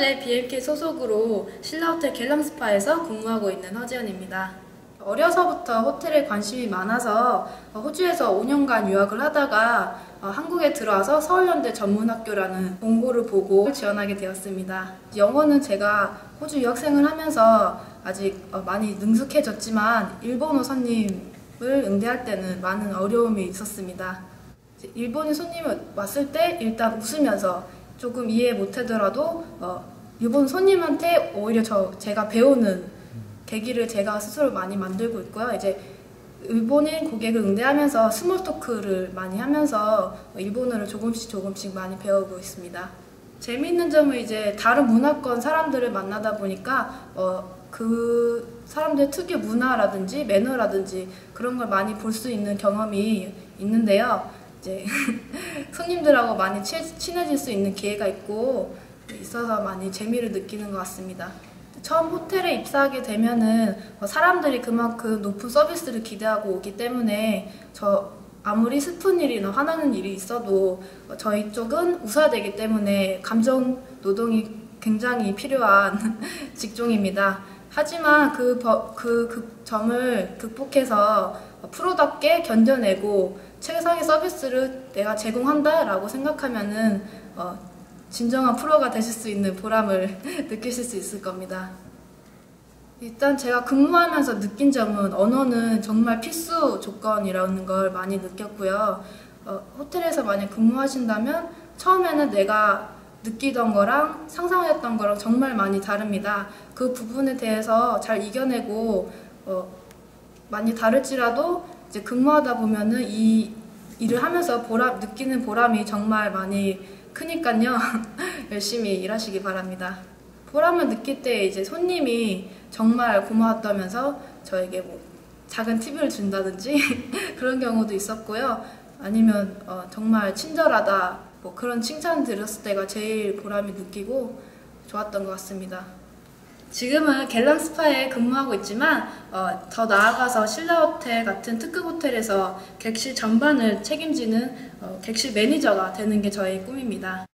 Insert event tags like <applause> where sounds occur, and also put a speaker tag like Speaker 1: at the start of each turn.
Speaker 1: BMK 소속으로 신라호텔 갤랑스파에서 근무하고 있는 허지연입니다. 어려서부터 호텔에 관심이 많아서 호주에서 5년간 유학을 하다가 어, 한국에 들어와서 서울연대 전문학교라는 공고를 보고 지원하게 되었습니다. 영어는 제가 호주 유학생을 하면서 아직 어, 많이 능숙해졌지만 일본어 손님을 응대할 때는 많은 어려움이 있었습니다. 일본인 손님이 왔을 때 일단 웃으면서 조금 이해 못하더라도 어, 일본 손님한테 오히려 저 제가 배우는 계기를 제가 스스로 많이 만들고 있고요. 이제 일본인 고객을 응대하면서 스몰 토크를 많이 하면서 일본어를 조금씩 조금씩 많이 배우고 있습니다. 재미있는 점은 이제 다른 문화권 사람들을 만나다 보니까 어, 그 사람들 특유 문화라든지 매너라든지 그런 걸 많이 볼 수 있는 경험이 있는데요. 이제 <laughs> 손님들하고 많이 치- 친해질 수 있는 기회가 있고 있어서 많이 재미를 느끼는 것 같습니다. 처음 호텔에 입사하게 되면은 어, 사람들이 그만큼 높은 서비스를 기대하고 오기 때문에 저 아무리 슬픈 일이나 화나는 일이 있어도 어, 저희 쪽은 웃어야 되기 때문에 감정 노동이 굉장히 필요한 <laughs> 직종입니다. 하지만 그, 버- 그, 그 점을 극복해서 프로답게 견뎌내고 최상의 서비스를 내가 제공한다라고 생각하면은 어, 진정한 프로가 되실 수 있는 보람을 <laughs> 느끼실 수 있을 겁니다. 일단 제가 근무하면서 느낀 점은 언어는 정말 필수 조건이라는 걸 많이 느꼈고요. 어, 호텔에서 만약 근무하신다면 처음에는 내가 느끼던 거랑 상상했던 거랑 정말 많이 다릅니다. 그 부분에 대해서 잘 이겨내고 어, 많이 다를지라도 이제 근무하다 보면은 이 일을 하면서 보람 느끼는 보람이 정말 많이 크니까요. <laughs> 열심히 일하시기 바랍니다. 보람을 느낄 때 이제 손님이 정말 고마웠다면서 저에게 뭐 작은 팁을 준다든지 <laughs> 그런 경우도 있었고요. 아니면 어, 정말 친절하다 뭐 그런 칭찬 들었을 때가 제일 보람이 느끼고 좋았던 것 같습니다. 지금은 갤랑 스파에 근무하고 있지만 어, 더 나아가서 신라호텔 같은 특급 호텔에서 객실 전반을 책임지는 어, 객실 매니저가 되는 게 저의 꿈입니다.